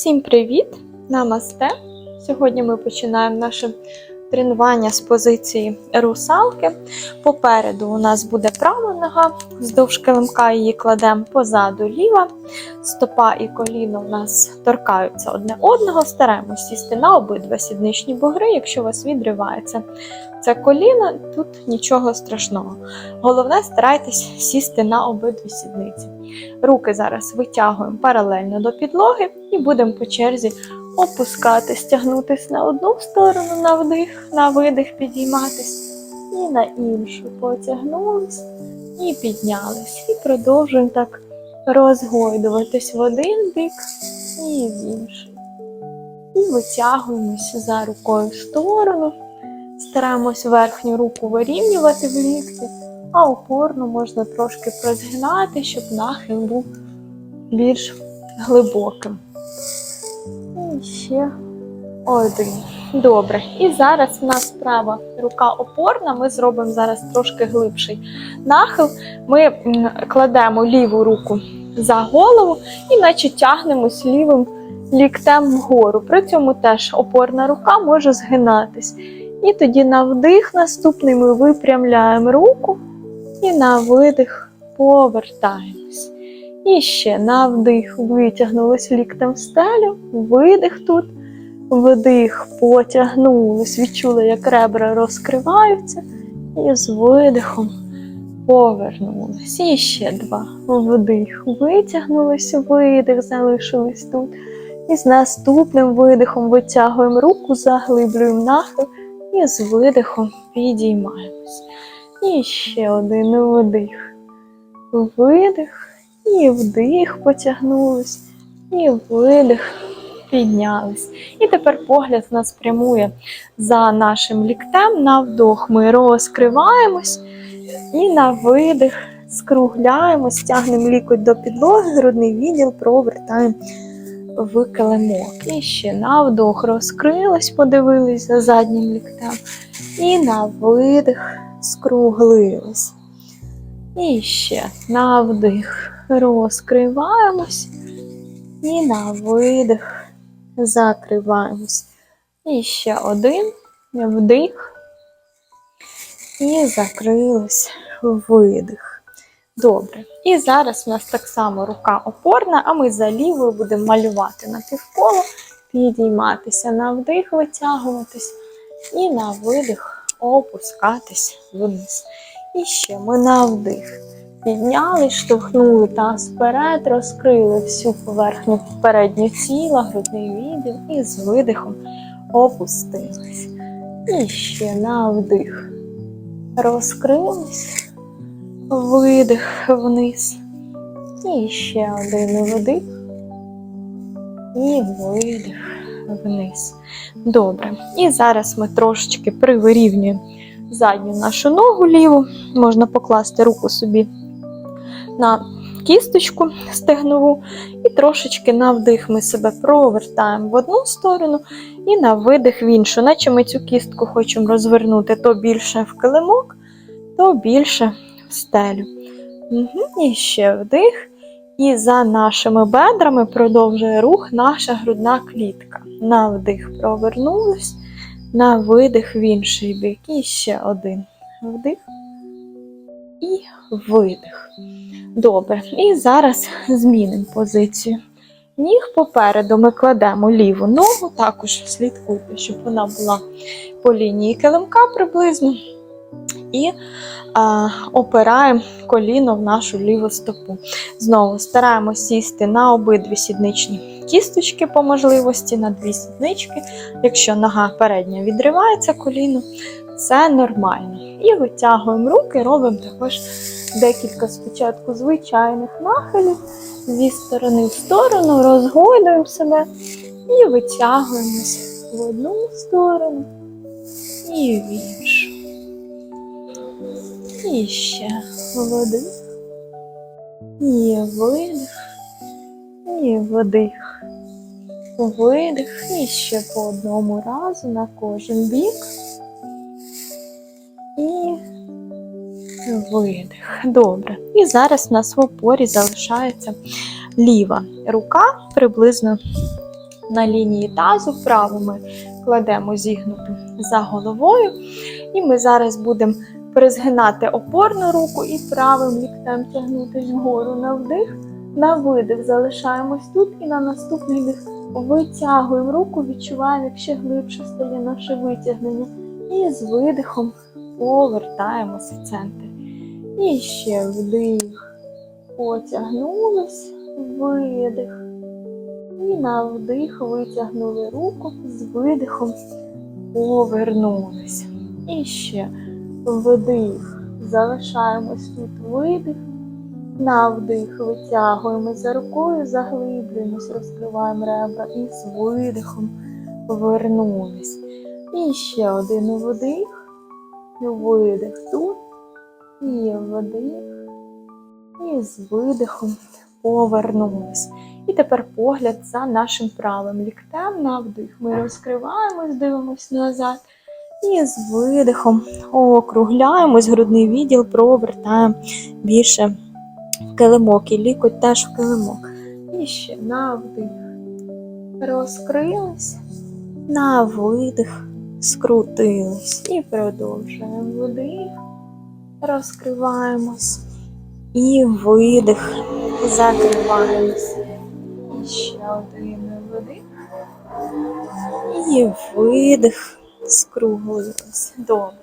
Всім привіт! Намасте! Сьогодні ми починаємо наше тренування з позиції русалки. Попереду у нас буде права нога, вздовж килимка її кладемо позаду ліва. Стопа і коліно у нас торкаються одне одного. Стараємось сісти на обидва сідничні бугри. Якщо у вас відривається це коліно, тут нічого страшного. Головне, старайтесь сісти на обидві сідниці. Руки зараз витягуємо паралельно до підлоги і будемо по черзі опускатись, тягнутись на одну сторону на вдих, на видих підійматись, і на іншу потягнулись і піднялись. І продовжуємо так розгойдуватись в один бік і в інший. І витягуємося за рукою в сторону. Стараємось верхню руку вирівнювати в лікті, а опорну можна трошки прозгинати, щоб нахил був більш глибоким. І ще один. Добре. І зараз в нас права рука опорна. Ми зробимо зараз трошки глибший нахил. Ми кладемо ліву руку за голову і наче тягнемось лівим ліктем вгору. При цьому теж опорна рука може згинатись. І тоді на вдих наступний ми випрямляємо руку і на видих повертаємось. І ще на вдих витягнулись ліктем стелю, видих тут, вдих, потягнулись, відчули, як ребра розкриваються, і з видихом повернулись. І ще два. Вдих, витягнулись, видих, залишились тут. І з наступним видихом витягуємо руку, заглиблюємо нахил і з видихом підіймаємось. І ще один вдих. Видих. І вдих потягнулись, і видих піднялись. І тепер погляд в нас прямує за нашим ліктем. На вдох ми розкриваємось, і на видих скругляємось, тягнемо лікоть до підлоги, грудний відділ провертаємо в. І ще на вдох розкрились, подивились за заднім ліктем. І на видих скруглились. І ще на вдих розкриваємось. І на видих закриваємось. І ще один вдих. І закрились видих. Добре. І зараз у нас так само рука опорна, а ми за лівою будемо малювати на півколо, підійматися на вдих, витягуватись, і на видих опускатись вниз. І ще ми на вдих. Підняли, штовхнули таз вперед, розкрили всю поверхню переднього тіла, грудний відділ і з видихом опустились. І ще на вдих. Розкрились, видих вниз. І ще один вдих. І видих вниз. Добре. І зараз ми трошечки привирівнюємо задню нашу ногу ліву. Можна покласти руку собі на кісточку стегнову, і трошечки на вдих ми себе провертаємо в одну сторону і на видих в іншу, наче ми цю кістку хочемо розвернути то більше в килимок, то більше в стелю. Угу. І ще вдих. І за нашими бедрами продовжує рух наша грудна клітка. На вдих провернулись, на видих в інший бік. І ще один вдих і видих. Добре. І зараз змінимо позицію. Ніг попереду ми кладемо ліву ногу, також слідкуйте, щоб вона була по лінії килимка приблизно. І а, опираємо коліно в нашу ліву стопу. Знову стараємося сісти на обидві сідничні кісточки по можливості, на дві сіднички. Якщо нога передня відривається коліно, це нормально. І витягуємо руки, робимо також декілька спочатку звичайних нахилів зі сторони в сторону, розгойдуємо себе і витягуємось в одну сторону і в іншу. І ще вдих, і видих, і вдих, видих, і ще по одному разу на кожен бік. І видих. Добре. І зараз у нас в опорі залишається ліва рука приблизно на лінії тазу. Праву ми кладемо зігнуту за головою. І ми зараз будемо призгинати опорну руку і правим ліктем тягнутися вгору на вдих. На видих залишаємось тут і на наступний дих витягуємо руку, відчуваємо, як ще глибше стає наше витягнення. І з видихом повертаємося в центр. І ще вдих. Потягнулись, видих. І на вдих витягнули руку з видихом, повернулись. І ще вдих. Залишаємось тут видих. На вдих витягуємо за рукою, заглиблюємось, розкриваємо ребра і з видихом вернулись. І ще один вдих, видих тут, і вдих, і з видихом повернулись. І тепер погляд за нашим правим ліктем на вдих. Ми розкриваємось, дивимось назад. І з видихом округляємось, грудний відділ, провертаємо більше в килимок і лікоть теж в килимок. І ще на вдих. Розкрились, на видих, скрутились. І продовжуємо вдих, розкриваємось. І видих, закриваємось. І ще один вдих. І видих, скруглились. Добре.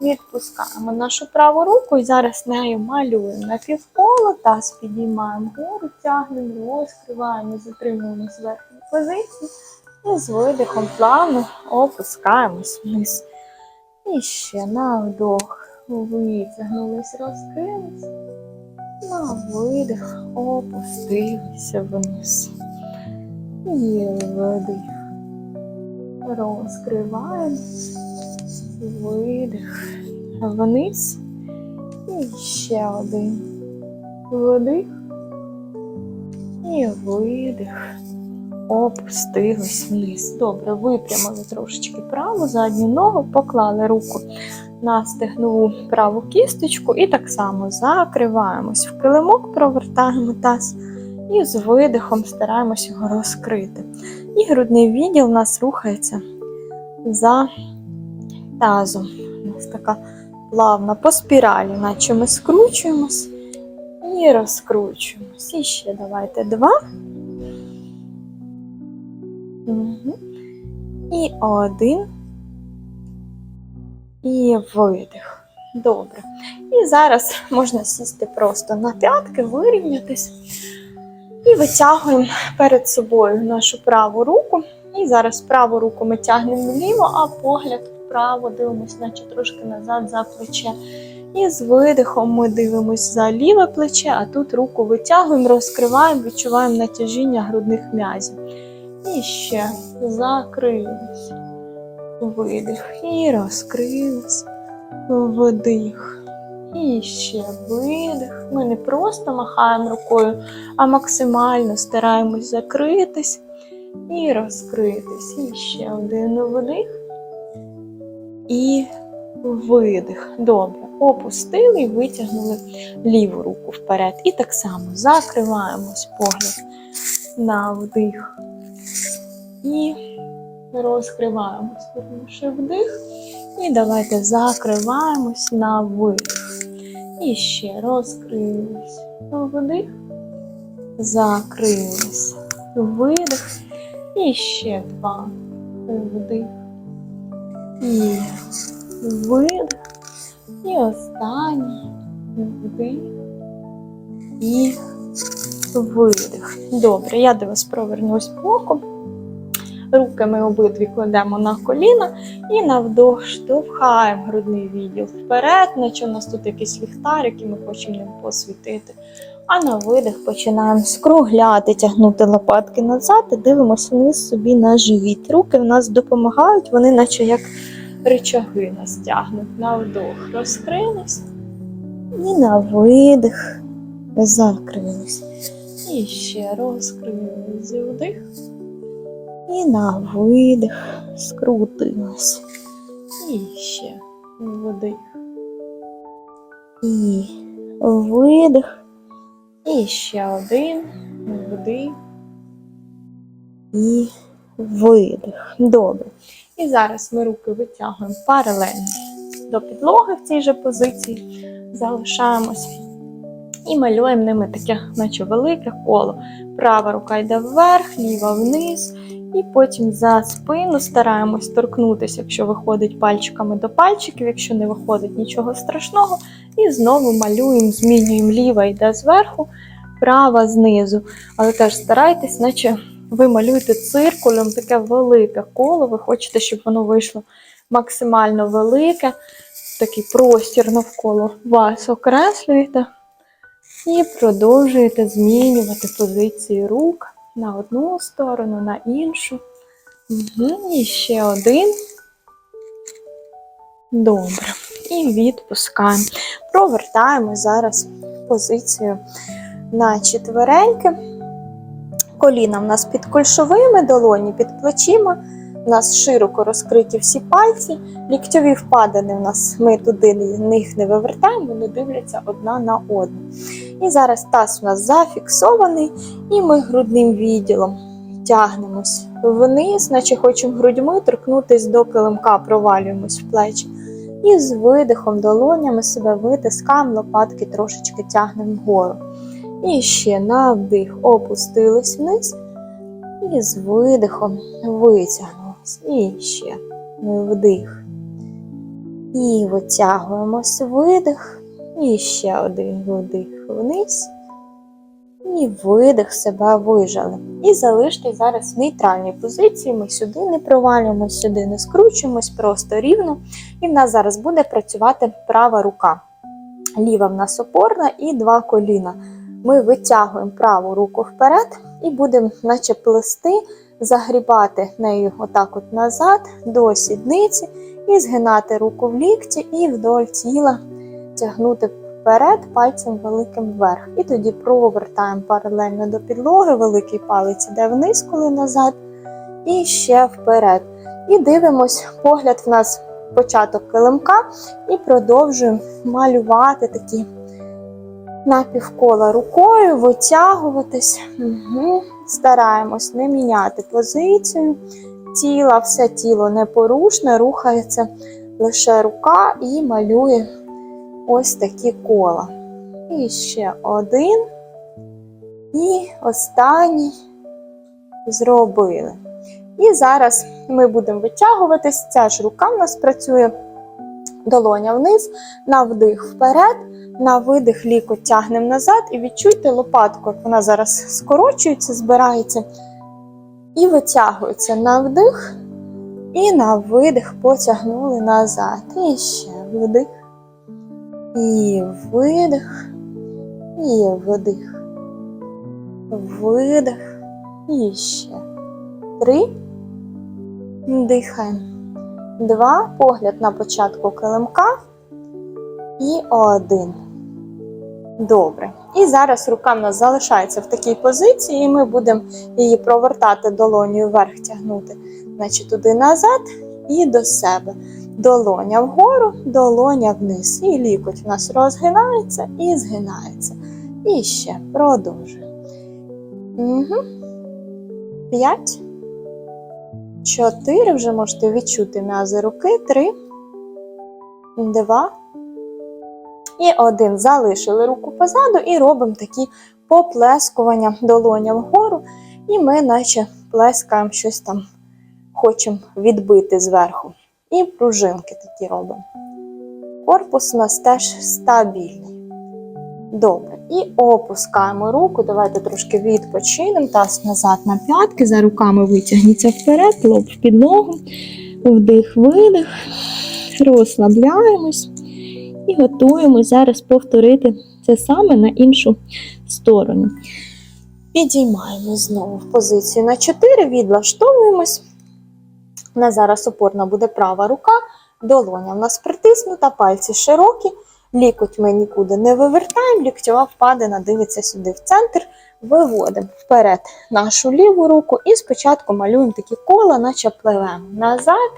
Відпускаємо нашу праву руку і зараз нею малюємо на півколо, таз підіймаємо вгору, тягнемо, розкриваємо, затримуємо з верхньої позиції і з видихом плавно опускаємось вниз. І ще на вдох витягнулись, розкрились. На видих опустилися вниз. І вдих. Розкриваємо. Видих вниз. І ще один. Вдих. І видих. Опустились вниз. Добре, випрямили трошечки праву задню ногу, поклали руку на стегнову праву кісточку і так само закриваємось в килимок, провертаємо таз і з видихом стараємось його розкрити. І грудний відділ у нас рухається за тазом. У нас така плавна по спіралі, наче ми скручуємось і розкручуємось. І ще давайте два. І один. І видих. Добре. І зараз можна сісти просто на п'ятки, вирівнятись. І витягуємо перед собою нашу праву руку. І зараз праву руку ми тягнемо вліво, а погляд вправо дивимося, наче трошки назад за плече. І з видихом ми дивимося за ліве плече, а тут руку витягуємо, розкриваємо, відчуваємо натяжіння грудних м'язів. І ще закрились. Видих. І розкрились. Вдих. І ще видих. Ми не просто махаємо рукою, а максимально стараємось закритись і розкритись. І ще один вдих. І видих. Добре. Опустили і витягнули ліву руку вперед. І так само закриваємось погляд на вдих. І розкриваємось. Верніше вдих. І давайте закриваємось на видих. І ще розкрились. Вдих. Закрились. Видих. І ще два. Вдих. І видих. І останній вдих. І видих. Добре, я до вас провернусь боком. Руки ми обидві кладемо на коліна і на вдох штовхаємо грудний відділ вперед, наче у нас тут якийсь ліхтар, який ми хочемо ним посвітити. А на видих починаємо скругляти, тягнути лопатки назад і дивимося вниз собі на живіт. Руки в нас допомагають, вони наче як рычаги нас тягнуть. На вдох розкрились. І на видих закрились. І ще розкрились. Вдих. І на видих скрутилась. І ще вдих. І видих. І ще один вдих. І видих. Добре. І зараз ми руки витягуємо паралельно до підлоги в цій же позиції. Залишаємось. І малюємо ними таке, наче велике коло. Права рука йде вверх, ліва вниз. І потім за спину стараємось торкнутися, якщо виходить пальчиками до пальчиків, якщо не виходить нічого страшного. І знову малюємо, змінюємо ліва йде зверху, права знизу. Але теж старайтесь, наче ви малюєте циркулем таке велике коло. Ви хочете, щоб воно вийшло максимально велике, такий простір навколо вас окреслюєте. І продовжуєте змінювати позиції рук на одну сторону, на іншу. Угу. І ще один. Добре. І відпускаємо. Провертаємо зараз позицію на четвереньки. Коліна в нас під кульшовими, долоні під плечима. У нас широко розкриті всі пальці. Ліктьові впадини в нас ми туди них не вивертаємо, вони дивляться одна на одну. І зараз таз у нас зафіксований, і ми грудним відділом тягнемось вниз, наче хочемо грудьми торкнутися до килимка, провалюємось в плечі. І з видихом долонями себе витискаємо, лопатки трошечки тягнемо вгору. І ще на вдих опустились вниз. І з видихом витягнулись. І ще вдих. І витягуємось видих. І ще один вдих вниз. І видих себе вижали. І залиште зараз в нейтральній позиції. Ми сюди не провалюємось, сюди не скручуємось, просто рівно. І в нас зараз буде працювати права рука. Ліва в нас опорна і два коліна. Ми витягуємо праву руку вперед і будемо, наче плести, загрібати нею отак от назад до сідниці і згинати руку в лікті і вдоль тіла тягнути вперед пальцем великим вверх. І тоді провертаємо паралельно до підлоги, великий палець іде вниз, коли назад, і ще вперед. І дивимось, погляд в нас початок килимка, і продовжуємо малювати такі напівкола рукою, витягуватись. Угу. Стараємось не міняти позицію тіла, все тіло непорушне, рухається лише рука і малює ось такі кола. І ще один. І останній зробили. І зараз ми будемо витягуватись. Ця ж рука в нас працює долоня вниз, на вдих вперед, на видих лікоть тягнемо назад і відчуйте лопатку, як вона зараз скорочується, збирається і витягується на вдих, і на видих потягнули назад. І ще вдих. І видих, і вдих, видих, і ще. Три. Дихаємо. Два. Погляд на початку килимка. І один. Добре. І зараз рука в нас залишається в такій позиції, і ми будемо її провертати долонію вверх тягнути, значить туди назад і до себе. Долоня вгору, долоня вниз. І лікоть у нас розгинається і згинається. І ще продовжуємо. Угу. П'ять. Чотири. Вже можете відчути м'язи руки. Три. Два. І один. Залишили руку позаду і робимо такі поплескування долоня вгору. І ми, наче, плескаємо щось там, хочемо відбити зверху. І пружинки такі робимо. Корпус у нас теж стабільний. Добре. І опускаємо руку. Давайте трошки відпочинемо. Таз назад на п'ятки. За руками витягніться вперед, лоб в підлогу. Вдих, видих. Розслабляємось. І готуємось зараз повторити це саме на іншу сторону. Підіймаємо знову в позицію на 4, відлаштовуємось. У нас зараз опорна буде права рука, долоня в нас притиснута, пальці широкі, лікоть ми нікуди не вивертаємо, ліктьова впадина дивиться сюди в центр, виводимо вперед нашу ліву руку і спочатку малюємо такі кола, наче пливемо назад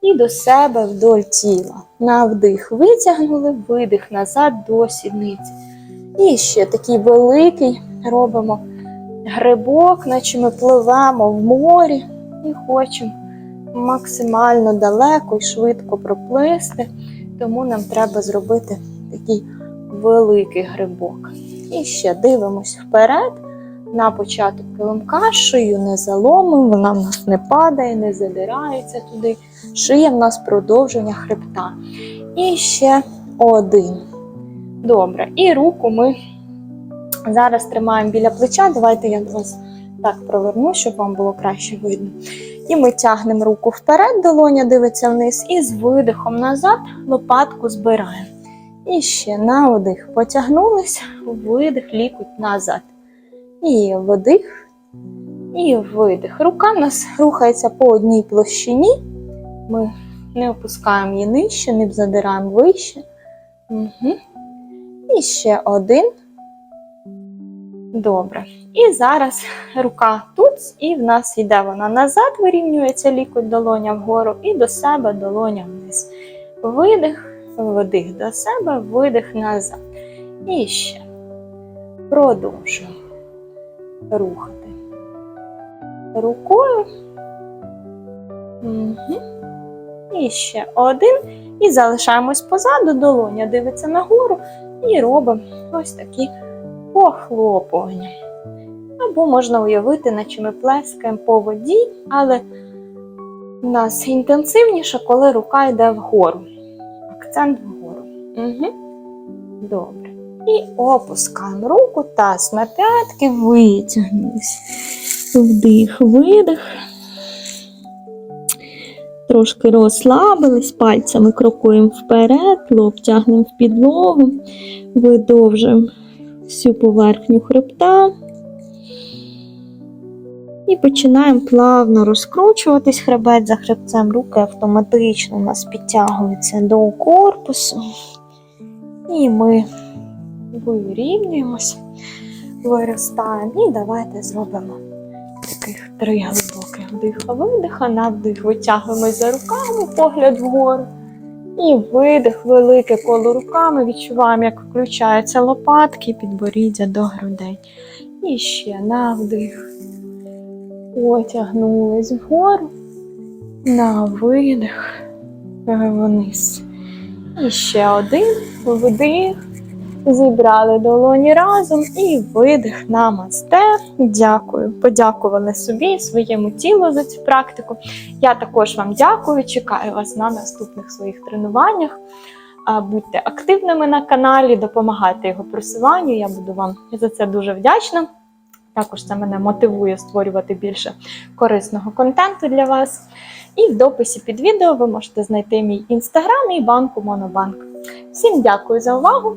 і до себе вдоль тіла. На вдих витягнули, видих назад до сідниці. І ще такий великий робимо грибок, наче ми пливемо в морі. і хочемо максимально далеко і швидко проплисти, тому нам треба зробити такий великий грибок. І ще дивимось вперед на початок килимка, не заломимо, вона в нас не падає, не задирається туди. Шия в нас продовження хребта. І ще один. Добре. І руку ми зараз тримаємо біля плеча. Давайте я вас так проверну, щоб вам було краще видно. І ми тягнемо руку вперед, долоня дивиться вниз, і з видихом назад лопатку збираємо. І ще на вдих потягнулись, видих, лікуть назад. І вдих, і видих. Рука в нас рухається по одній площині. Ми не опускаємо її нижче, не задираємо вище. Угу. І ще один. Добре. І зараз рука тут, і в нас йде вона назад, вирівнюється лікоть долоня вгору, і до себе долоня вниз. Видих, вдих до себе, видих назад. І ще продовжуємо рухати рукою. Угу. І ще один. І залишаємось позаду, долоня дивиться нагору і робимо ось такі похлопування. Або можна уявити, наче ми плескаємо по воді, але в нас інтенсивніше, коли рука йде вгору. Акцент вгору. Угу. Добре. І опускаємо руку, таз на п'ятки, витягнулись. Вдих, видих. Трошки розслабились, пальцями крокуємо вперед, лоб тягнемо в підлогу, видовжуємо всю поверхню хребта. І починаємо плавно розкручуватись хребет за хребцем. Руки автоматично у нас підтягуються до корпусу. І ми вирівнюємось, виростаємо. І давайте зробимо таких три глибоких вдиха видиха. На вдих витягуємось за руками, погляд вгору. І видих, велике коло руками. Відчуваємо, як включаються лопатки, підборіддя до грудей. І ще на вдих. Потягнулись вгору. На видих. Вниз. І ще один вдих. Зібрали долоні разом і видих намасте. Дякую. Подякували собі, своєму тілу за цю практику. Я також вам дякую. Чекаю вас на наступних своїх тренуваннях. Будьте активними на каналі, допомагайте його просуванню. Я буду вам за це дуже вдячна. Також це мене мотивує створювати більше корисного контенту для вас. І в дописі під відео ви можете знайти мій інстаграм і банку Монобанк. Всім дякую за увагу